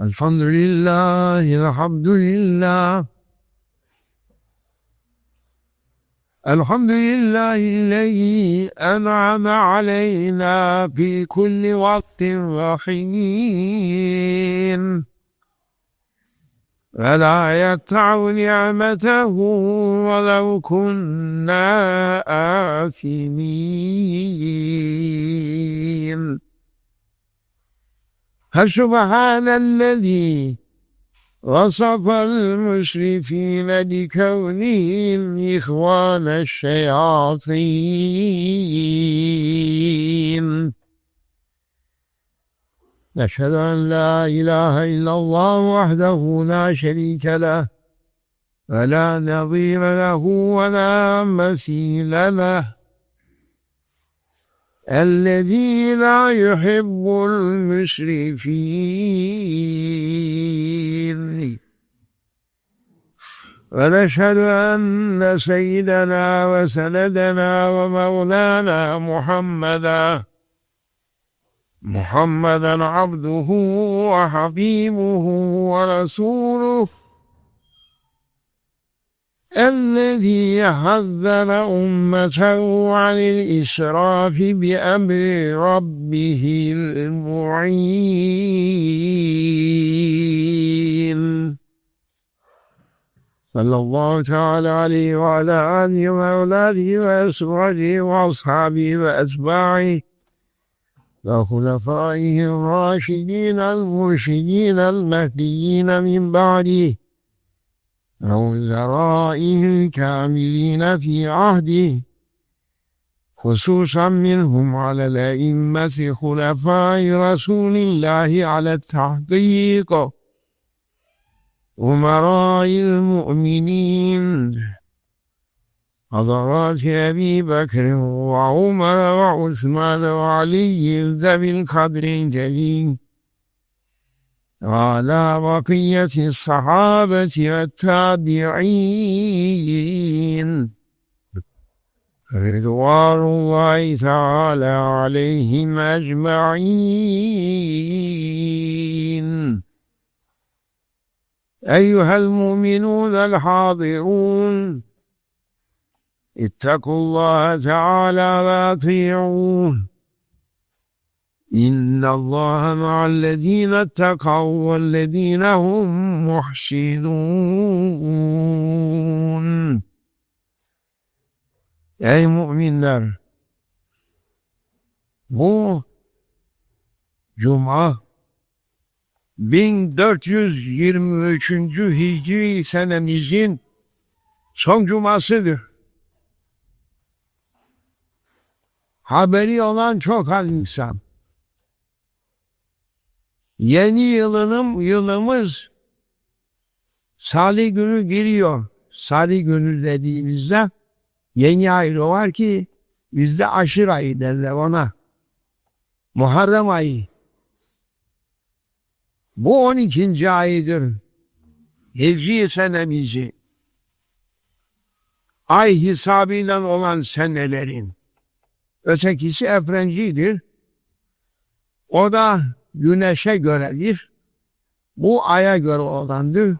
الحمد لله الحمد لله الحمد لله الذي أنعم علينا في كل وقت وحين. ولا يقطع نعمته ولو كنا آثمين. فسبحان الذي وصف المشرفين بكونهم إخوان الشياطين. نشهد أن لا إله إلا الله وحده لا شريك له ولا نظير له ولا مثيل له. الذي لا يحب المسرفين ونشهد أن سيدنا وسندنا ومولانا محمدا محمدا عبده وحبيبه ورسوله. الذي حذر أمته عن الإسراف بأمر ربه المعين. صلى الله تعالى عليه وعلى آله وأولاده وأزواجه وأصحابه وأتباعه وخلفائه الراشدين المرشدين المهديين من بعده ووزرائه الكاملين في عهده خصوصا منهم على الأئمة خلفاء رسول الله على التحقيق أمراء المؤمنين حضرات أبي بكر وعمر وعثمان وعلي ذوي القدر الجليل. وعلى بقية الصحابة والتابعين. رضوان الله تعالى عليهم أجمعين. أيها المؤمنون الحاضرون اتقوا الله تعالى وأطيعوه. إن الله مع الذين اتقوا والذين هم محسنون Ey müminler! Bu Cuma 1423. Hicri senemizin son cumasıdır. Haberi olan çok az insan. Yeni yılının yılımız Salih günü giriyor. Salih günü dediğimizde yeni ay var ki bizde aşır ayı derler ona. Muharrem ayı. Bu 12. ayıdır. Hicri senemizi. Ay hesabıyla olan senelerin. Ötekisi efrencidir. O da güneşe göredir. Bu aya göre olandır.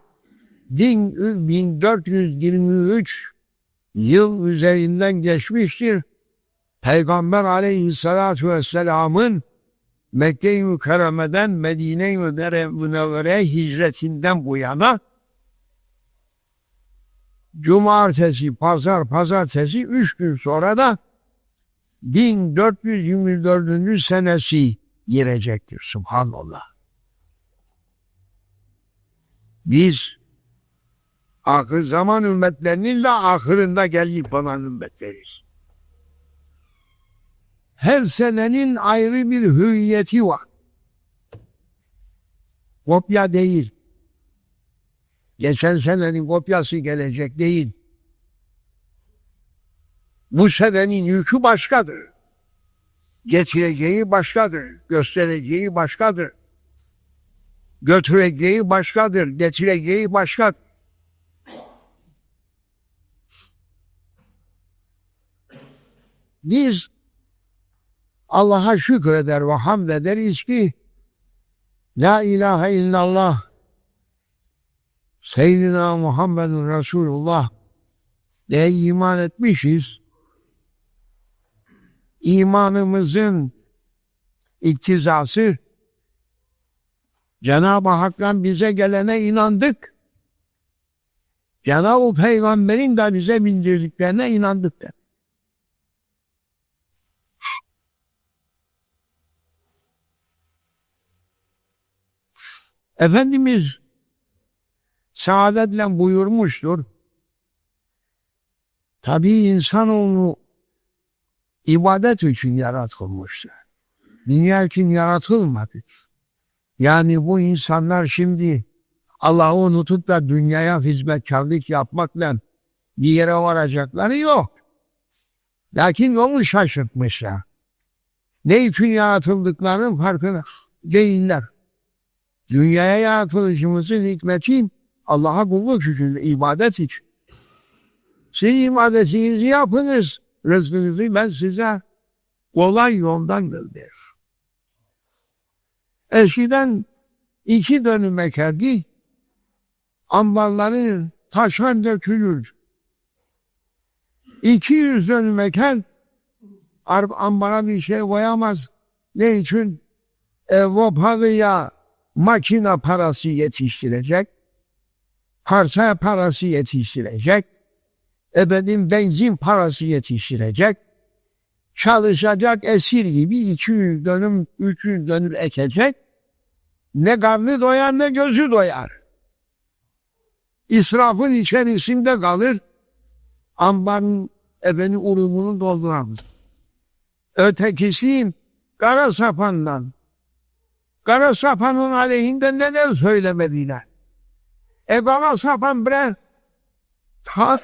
Din 1423 yıl üzerinden geçmiştir. Peygamber aleyhissalatu vesselamın Mekke-i Mükerreme'den Medine-i Münevvere'ye hicretinden bu yana cumartesi, pazar, pazartesi üç gün sonra da 1424. senesi girecektir. Subhanallah. Biz ahir zaman ümmetlerinin de ahırında gelip bana ümmetleriz. Her senenin ayrı bir hüviyeti var. Kopya değil. Geçen senenin kopyası gelecek değil. Bu senenin yükü başkadır. Getireceği başkadır. Göstereceği başkadır. Götüreceği başkadır. Getireceği başkadır. Biz Allah'a şükreder ve hamd ederiz ki La ilahe illallah Seyyidina Muhammedun Resulullah diye iman etmişiz. İmanımızın iktizası Cenab-ı Hak'tan bize gelene inandık. Cenab-ı Peygamber'in de bize bildirdiklerine inandık der. Efendimiz saadetle buyurmuştur. Tabi insanoğlu ibadet için yaratılmıştır. Dünya için yaratılmadı. Yani bu insanlar şimdi Allah'ı unutup da dünyaya hizmetkarlık yapmakla bir yere varacakları yok. Lakin onu şaşırtmışlar. Ne için yaratıldıklarının farkına değiller. Dünyaya yaratılışımızın hikmeti Allah'a kulluk için, ibadet için. Siz ibadetinizi yapınız. Rızkınızı ben size kolay yoldan gönderirim. Eskiden iki dönüm ekerdi. Ambarları taşan dökülür. 200 dönüm eker ambara bir şey koyamaz. Ne için? Avrupa'ya makine parası yetiştirecek, parça parası yetiştirecek, efendim benzin parası yetiştirecek, çalışacak esir gibi 200 dönüm, 300 dönüm ekecek, ne karnı doyar ne gözü doyar. İsrafın içerisinde kalır, ambarın efendim urumunu dolduramaz. Ötekisi kara sapandan, Kara sapanın aleyhinde neden söylemediler? E kara sapan bre ta,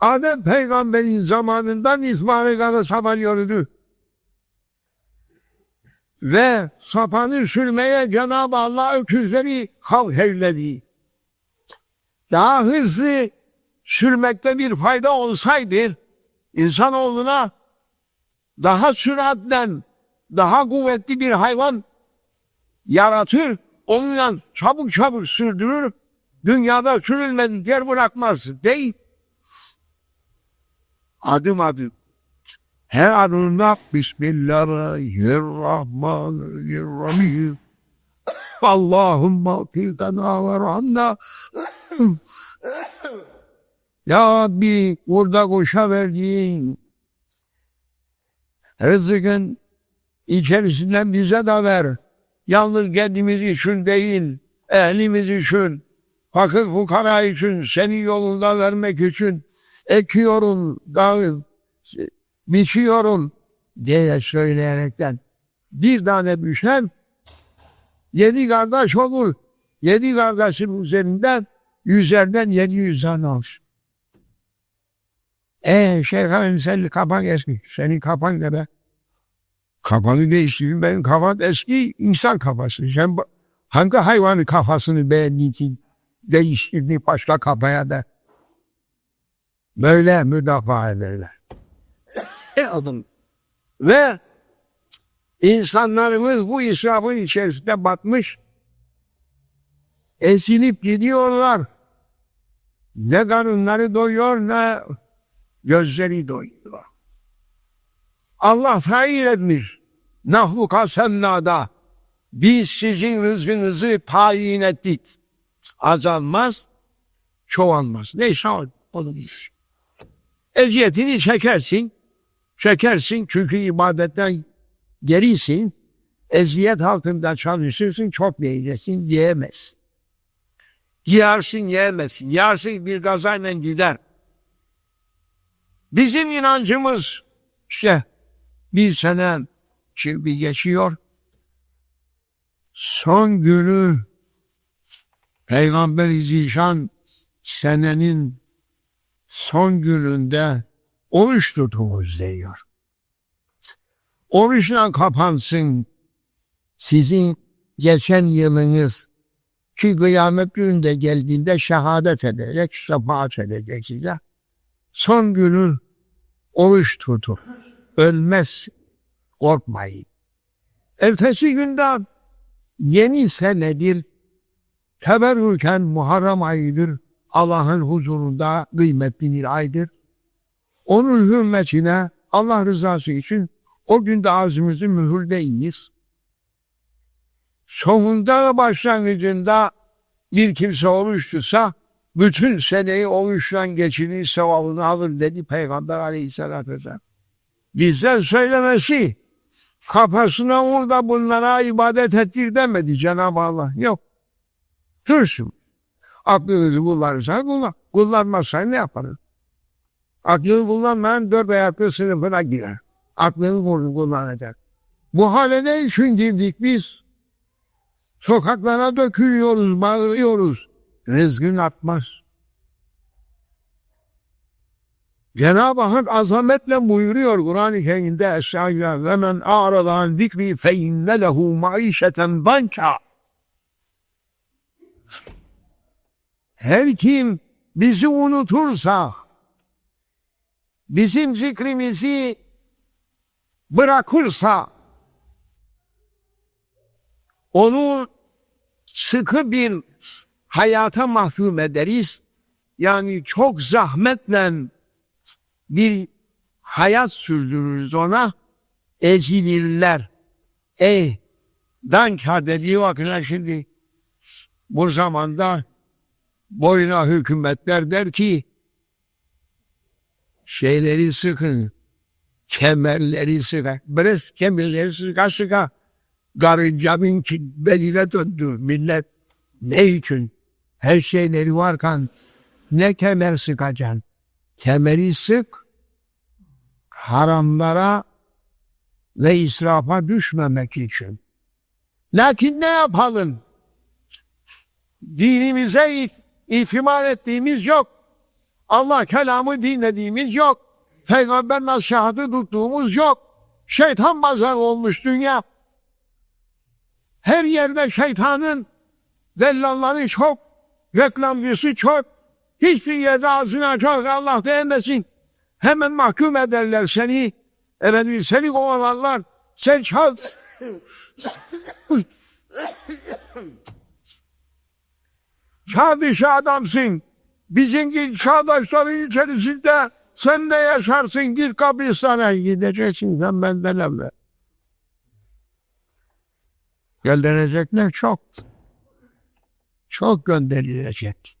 Adem peygamberin zamanından İsmail kara sapan yürüdü. Ve sapanı sürmeye Cenab-ı Allah öküzleri halk eyledi. Daha hızlı sürmekte bir fayda olsaydı insanoğluna daha süratle daha kuvvetli bir hayvan yaratır, onunla çabuk çabuk sürdürür, dünyada sürülmez yer bırakmaz değil. Adım adım. Her adımda Bismillahirrahmanirrahim. Allahümme fidana ve rahmna. Ya Rabbi burada koşa verdiğin rızkın içerisinden bize de ver. Yalnız kendimiz için değil, ehlimiz için, fakir fukara için, seni yolunda vermek için ekiyorum, dağı, biçiyorum diye söyleyerekten bir tane düşer, yedi kardeş olur. Yedi kardeşin üzerinden yüzlerden yedi yüz tane olsun. Eee Şeyh Efendi senin kapan eski. Senin kapan ne be? Kafanı değiştirdin. Benim kafam eski insan kafası. Sen hangi hayvanın kafasını beğendin ki değiştirdin başka kafaya da böyle müdafaa ederler. E adım. Ve insanlarımız bu israfın içerisinde batmış. Esilip gidiyorlar. Ne karınları doyuyor ne gözleri doyuyor. Allah tayin etmiş. Nahvu kasemnada biz sizin rızkınızı tayin ettik. Azalmaz, çoğalmaz. Neyse olmuş. Eziyetini çekersin. Çekersin çünkü ibadetten gerisin. Eziyet altında çalışırsın çok yiyeceksin yiyemez. Yersin yiyemezsin. Yersin bir gazayla gider. Bizim inancımız işte bir sene şimdi geçiyor. Son günü Peygamber-i senenin son gününde oruç tutunuz diyor. Oruçla kapansın sizin geçen yılınız ki kıyamet gününde geldiğinde şehadet edecek, şefaat edecek size. Son günü oruç tutun. Ölmez, korkmayın. Ertesi günden yeni senedir, teberrüken Muharrem ayıdır. Allah'ın huzurunda kıymetli bir aydır. Onun hürmetine Allah rızası için o günde ağzımızı mühürleyiz. Sonunda başlangıcında bir kimse oruç tutsa bütün seneyi oruçla geçirir sevabını alır dedi Peygamber aleyhissalatü vesselam. Bizden söylemesi kafasına vur da bunlara ibadet ettir demedi Cenab-ı Allah. Yok. Dursun. Aklınızı kullanırsan kullan. Kullanmazsan ne yaparız? Aklını kullanmayan dört ayaklı sınıfına girer. Aklını kullanacak. Bu hale ne için girdik biz? Sokaklara dökülüyoruz, bağırıyoruz. Rızkın atmaz. Cenab-ı Hak azametle buyuruyor Kur'an-ı Kerim'de Estağfirullah ve men a'radan zikri fe inne lehu maişeten banka. Her kim bizi unutursa, bizim zikrimizi bırakırsa, onu sıkı bir hayata mahkum ederiz. Yani çok zahmetle bir hayat sürdürürüz ona. Ezilirler. Ey danka dediği vakit şimdi bu zamanda boyuna hükümetler der ki şeyleri sıkın, kemerleri sıkın, biraz kemerleri sıka sıka karıncanın ki beline döndü millet. Ne için? Her şeyleri varken ne kemer sıkacaksın? Kemeri sık, haramlara ve israfa düşmemek için. Lakin ne yapalım? Dinimize itimat ettiğimiz yok. Allah kelamı dinlediğimiz yok. Peygamber nasihatı tuttuğumuz yok. Şeytan bazar olmuş dünya. Her yerde şeytanın dellalları çok, reklamcısı çok. Hiçbir yerde ağzını çok Allah beğenmesin. Hemen mahkum ederler seni. Efendim seni kovalarlar. Sen çal. Çağ dışı adamsın. Bizimki çağdaşların içerisinde sen de yaşarsın. Git kabristana gideceksin sen benden evvel. Gönderecekler çok. Çok gönderilecek.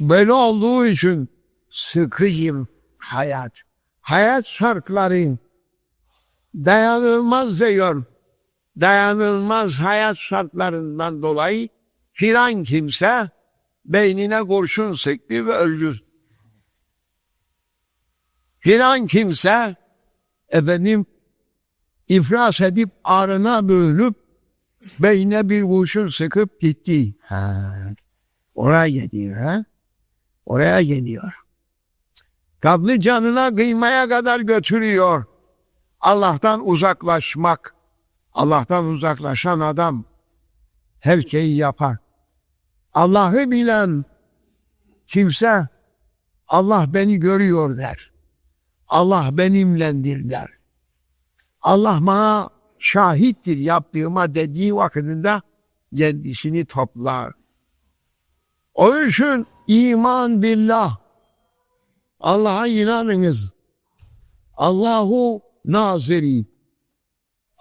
Böyle olduğu için sıkıyım hayat. Hayat şartları dayanılmaz diyor. Dayanılmaz hayat şartlarından dolayı filan kimse beynine kurşun sıktı ve öldü. Filan kimse efendim iflas edip ağrına bölüp beynine bir kurşun sıkıp gitti. Ha. Oraya gidiyor ha. Oraya geliyor. Kabli canına kıymaya kadar götürüyor. Allah'tan uzaklaşmak. Allah'tan uzaklaşan adam her şeyi yapar. Allah'ı bilen kimse Allah beni görüyor der. Allah benimlendir der. Allah bana şahittir yaptığıma dediği vakitinde kendisini toplar. O için iman billah. Allah'a inanınız. Allahu naziri.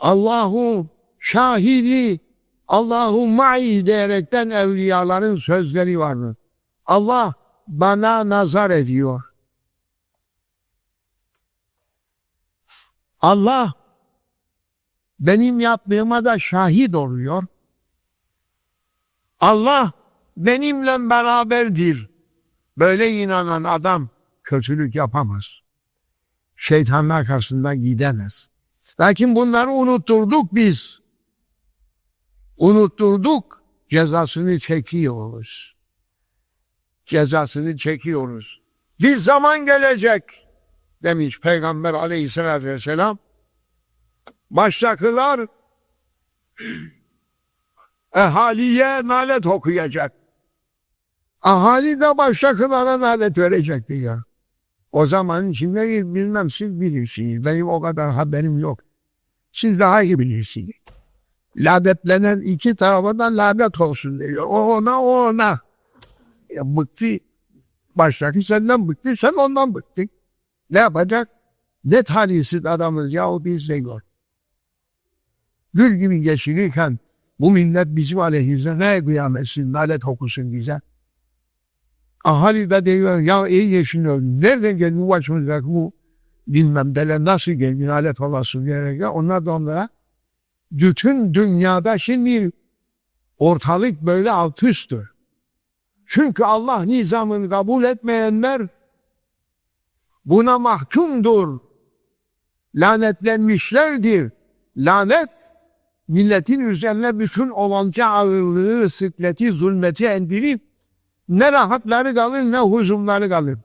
Allahu şahidi. Allahu ma'i diyerekten evliyaların sözleri vardır. Allah bana nazar ediyor. Allah benim yaptığıma da şahit oluyor. Allah benimle beraberdir. Böyle inanan adam kötülük yapamaz. Şeytanlar karşısında gidemez. Lakin bunları unutturduk biz. Unutturduk, cezasını çekiyoruz. Cezasını çekiyoruz. Bir zaman gelecek demiş Peygamber aleyhissalatü vesselam. Baştakılar ehaliye nalet okuyacak. Ahali de baştakılara nalet verecekti ya. O zaman içinde bilmem siz bilirsiniz. Benim o kadar haberim yok. Siz daha iyi bilirsiniz. Lanetlenen iki tarafa da lanet olsun diyor. O ona o ona. Ya bıktı. Baştaki senden bıktı sen ondan bıktın. Ne yapacak? Ne talihsiz adamız ya biz de gör. Gül gibi geçirirken bu millet bizim aleyhimize ne kıyametsin, lanet okusun bize. Ahali de diyor ya iyi yaşınıyor. Nereden geldi bu başımıza bu bilmem bele nasıl geldi lanet olasın diyerek. Onlar da onlara bütün dünyada şimdi ortalık böyle alt üsttür. Çünkü Allah nizamını kabul etmeyenler buna mahkumdur. Lanetlenmişlerdir. Lanet milletin üzerine bütün olanca ağırlığı, sıkleti, zulmeti endirip ne rahatları kalır ne huzumları kalır.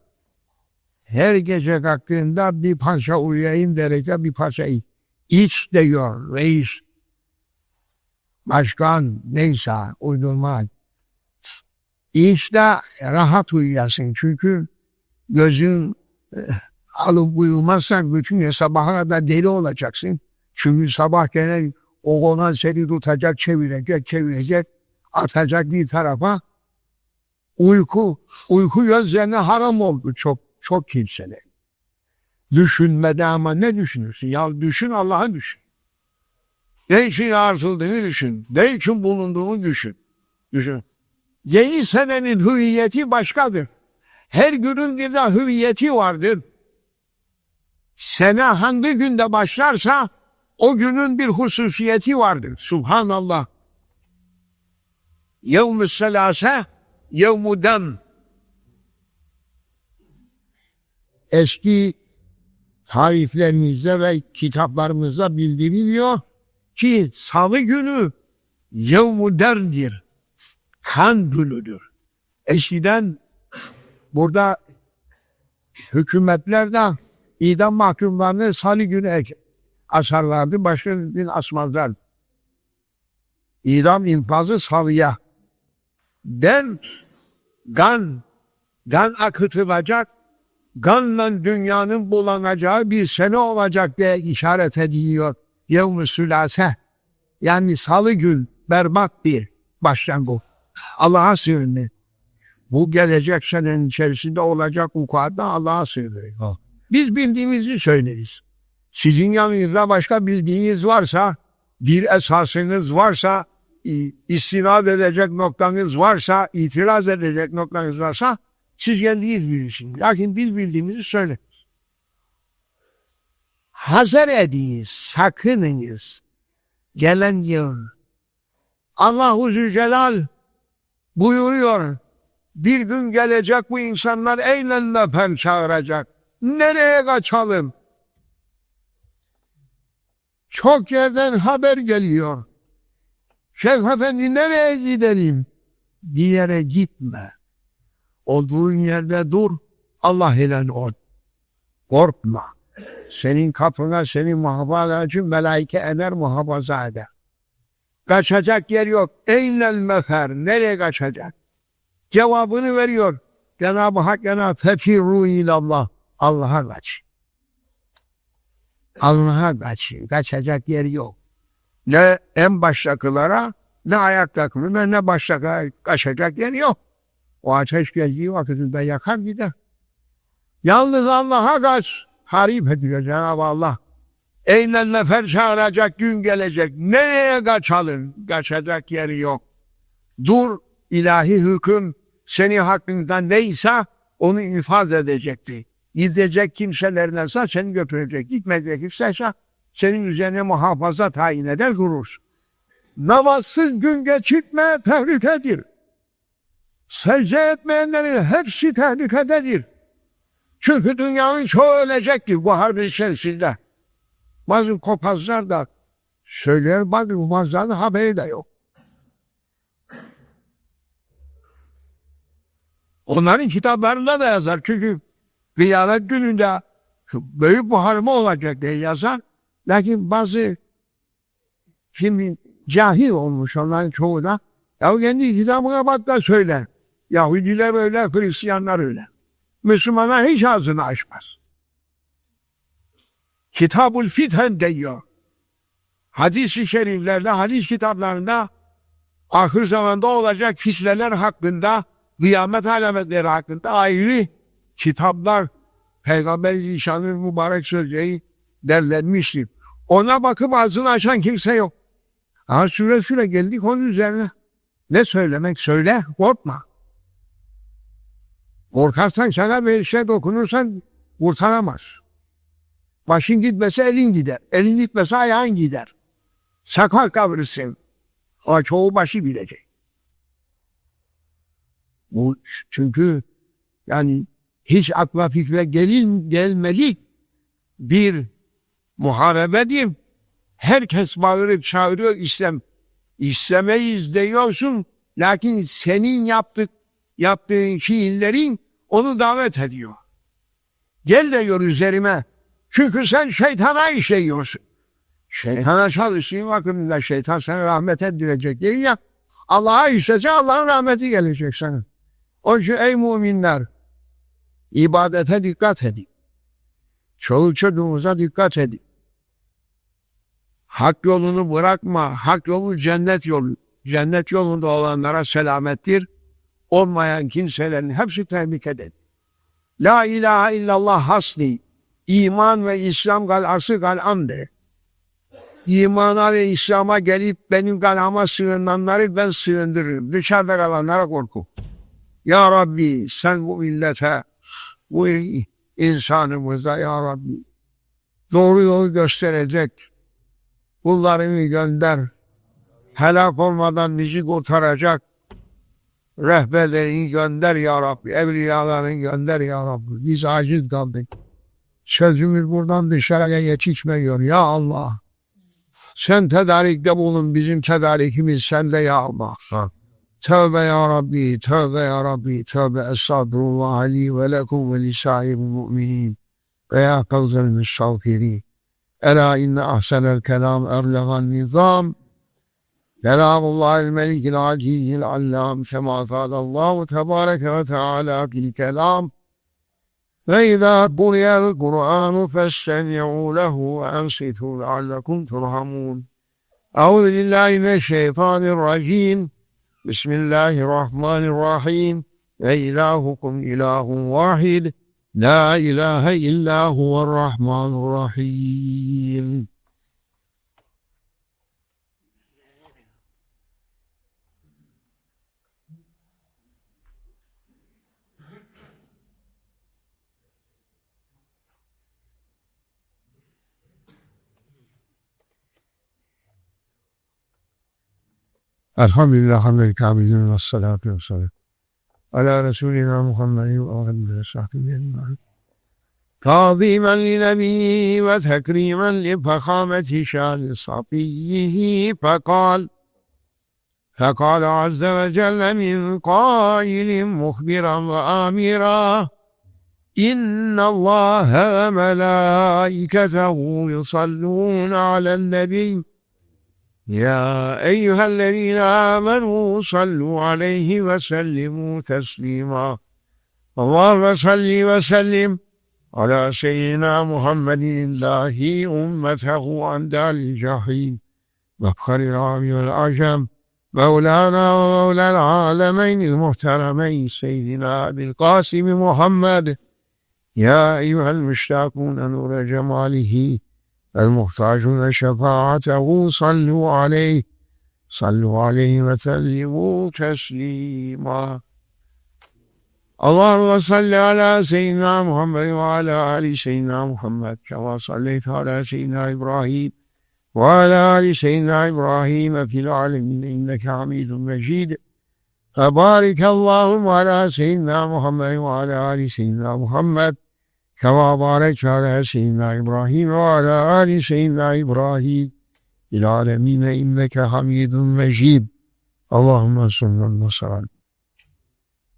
Her gece kalktığında bir parça uyuyayım derece bir parça iç. İç diyor reis. Başkan neyse uydurma. İşte rahat uyuyasın çünkü gözün eh, alıp uyumazsan bütün gün sabaha kadar deli olacaksın. Çünkü sabah gene o ona seni tutacak, çevirecek, çevirecek, atacak bir tarafa. Uyku, uyku gözlerine haram oldu çok, çok kimseler. Düşünmede ama ne düşünürsün? Ya düşün Allah'ı düşün. Ne için yaratıldığını düşün. Ne için bulunduğunu düşün. Düşün. Yeni senenin hüviyeti başkadır. Her günün bir de hüviyeti vardır. Sene hangi günde başlarsa o günün bir hususiyeti vardır. Subhanallah. Yevm-i selase, yevm dem. Eski tariflerimizde ve kitaplarımızda bildiriliyor ki salı günü yevm derdir. Kan günüdür. Eskiden burada hükümetler de idam mahkumlarını salı günü asarlardı. Başka gün asmazlar. İdam infazı salıya. Den gan, gan akıtılacak, ganla dünyanın bulanacağı bir sene olacak diye işaret ediyor. Yevm-i sülase. Yani salı gün berbat bir başlangıç. Allah'a sığınır. Bu gelecek senenin içerisinde olacak vukuatta Allah'a sığınır. Biz bildiğimizi söyleriz. Sizin yanınızda başka bildiğiniz varsa, bir esasınız varsa, istinad edecek noktanız varsa, itiraz edecek noktanız varsa, siz kendiniz bilirsiniz. Lakin biz bildiğimizi söyleriz. Hazır ediniz, sakınınız. Gelen yıl. Allahu Zülcelal buyuruyor. Bir gün gelecek bu insanlar eğlenle pen çağıracak. Nereye kaçalım? Çok yerden haber geliyor. Şeyh Efendi nereye gidelim? Bir yere gitme. Olduğun yerde dur. Allah ile ol. Korkma. Senin kapına senin muhafaza için melaike ener muhafaza eder. Kaçacak yer yok. Eynel mefer. Nereye kaçacak? Cevabını veriyor. Cenab-ı Hak yana fefirru ilallah. Allah'a kaç. Allah'a kaç. Kaçacak yer yok. Ne en baştakılara ne ayaktakılara ne baştakılara kaçacak yer yok. O ateş geldiği vakitinde yakar gider. Yalnız Allah'a kaç. Harip ediyor Cenab-ı Allah. Eynel nefer çağıracak gün gelecek. Nereye kaçalım? Kaçacak yeri yok. Dur ilahi hüküm seni hakkında neyse onu ifade edecekti. Gidecek kimselerdense seni götürecek. Gitmeyecek kimseyse senin üzerine muhafaza tayin eder durursun. Namazsız gün geçirtme tehlikedir. Secde etmeyenlerin hepsi tehlikededir. Çünkü dünyanın çoğu ölecektir bu harbin içerisinde. Bazı kopazlar da söyler, bazı kopazların haberi de yok. Onların kitaplarında da yazar. Çünkü kıyamet gününde büyük buharma olacak diye yazar. Lakin bazı şimdi cahil olmuş onların çoğu da. Ya kendi kitabına bak da söyler. Yahudiler öyle, Hristiyanlar öyle. Müslümana hiç ağzını açmaz. Kitabul Fithen diyor. Hadis-i şeriflerde, hadis kitaplarında ahir zamanda olacak kisleler hakkında, kıyamet alametleri hakkında ayrı kitaplar, Peygamber Zişan'ın mübarek sözleri derlenmiştir. Ona bakıp ağzını açan kimse yok. Ha süre süre geldik onun üzerine. Ne söylemek söyle, korkma. Korkarsan sana bir şey dokunursan kurtaramaz. Başın gitmese elin gider. Elin gitmese ayağın gider. Sakal kavrısın. O çoğu başı bilecek. Bu çünkü yani hiç akla fikre gelin gelmedik bir muharebedir. Herkes bağırıp çağırıyor İslam. İstemeyiz diyorsun. Lakin senin yaptık, yaptığın fiillerin onu davet ediyor. Gel diyor üzerime. Çünkü sen şeytana işeyiyorsun. Şeytana çalıştığın vakitinde şeytan sana rahmet edilecek değil ya. Allah'a işlese Allah'ın rahmeti gelecek sana. Onun için ey müminler ibadete dikkat edin. Çoluk çocuğumuza dikkat edin. Hak yolunu bırakma. Hak yolu cennet yolu. Cennet yolunda olanlara selamettir. Olmayan kimselerin hepsi tebrik edin. La ilahe illallah hasni. İman ve İslam galası galamdır. İmana ve İslam'a gelip benim galama sığınanları ben sığındırırım. Dışarıda kalanlara korku. Ya Rabbi sen bu millete, bu insanımıza Ya Rabbi doğru yolu gösterecek kullarını gönder. Helak olmadan bizi kurtaracak rehberlerini gönder Ya Rabbi. Evliyalarını gönder Ya Rabbi. Biz aciz kaldık. Sözümüz buradan dışarıya yetişmiyor ya Allah. Sen tedarikte bulun bizim tedarikimiz sende ya Allah. Tövbe ya Rabbi, tövbe ya Rabbi, tövbe estağfurullah li ve lekum ve li sahibi müminin ve ya kavzel müstağfiri. Ela inne ahsenel kelam erlegan nizam. Kelamullah el-melikil acizil allam kema kâlallahu tebâreke ve teâlâ fil kelam. فإذا قرئ القرآن فاستمعوا له وأنصتوا لعلكم ترحمون أعوذ بالله من الشيطان الرجيم. بسم الله الرحمن الرحيم. وإلهكم إله واحد لا إله إلا هو الرحمن الرحيم. الحمد لله حمد الكعبين والصلاة والسلام على رسولنا محمد وعلى وصحبه أجمعين. تعظيما لنبيه وتكريما لفخامة شان صفيه فقال فقال عز وجل من قائل مخبرا وآمرا إن الله وملائكته يصلون على النبي يا أيها الذين آمنوا صلوا عليه وسلموا تسليما. اللهم صل وسلم على سيدنا محمد الله أمته عن دار الجحيم. مفخر العام والعجم مولانا ومولى العالمين المحترمين سيدنا أبي القاسم محمد. يا أيها المشتاقون نور جماله. المحتاجون شفاعته صلوا عليه. صلوا عليه وسلموا تسليما. اللهم صل على سيدنا محمد وعلى آل سيدنا محمد كما صليت على سيدنا إبراهيم وعلى آل سيدنا إبراهيم في العالمين إنك حميد مجيد. فبارك اللهم على سيدنا محمد وعلى آل سيدنا محمد. Kema barek ala seyyidina İbrahim ve ala ali seyyidina İbrahim il alemine inneke hamidun mecid. Allahümme sallallahu ve sellem.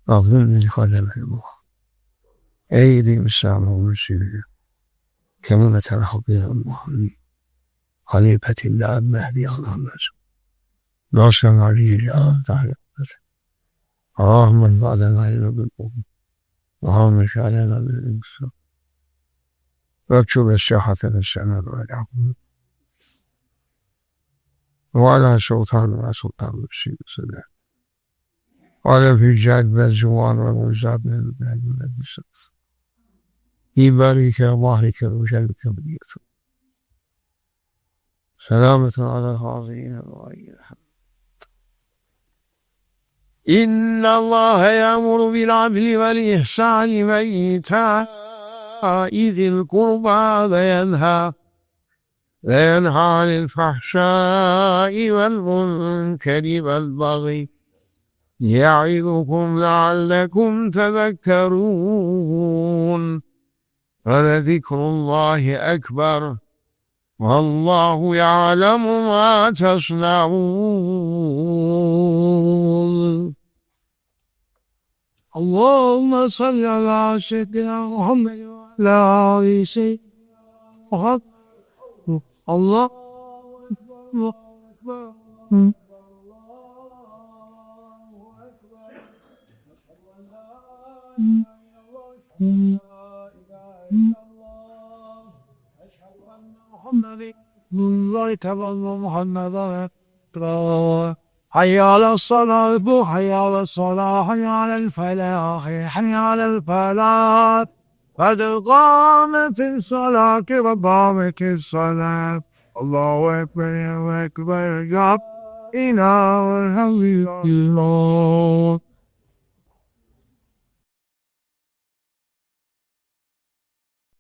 Rabbim min kademel bu. Ey din İslam'ın Müslümanı. Kema metel hakkıyla Muhammed. Halifetillah Mehdi Allah'ın Nasran Ali'yle Teala. Allahümme ba'den ayrı bir Muhammed aleyna bir insan اجعلنا بالإنسان واكتب الصحة للسند والعقل وعلى سلطان وسلطان المسلمين سلام وعلى في جاد والزوان والوزاد من النبي صلى الله عليه وسلم إبارك وظهرك وجلك بنيته سلامة على الحاضرين وغير إن الله يأمر بالعدل والإحسان وإيتاء ذي القربى وينهى وينهى عن الفحشاء والمنكر والبغي. يعظكم لعلكم تذكرون. ولذكر الله أكبر. والله يعلم ما تصنعون. اللهم صل على سيدنا محمد وعلى آل سيدنا محمد الله أكبر محمد الله تعالى محمد حي على الصلاة حي على الصلاة حي على الفلاح حي على الفلاح قد قامت الصلاة وقامت الصلاة الله أكبر يا أكبر يا إله الحمد لله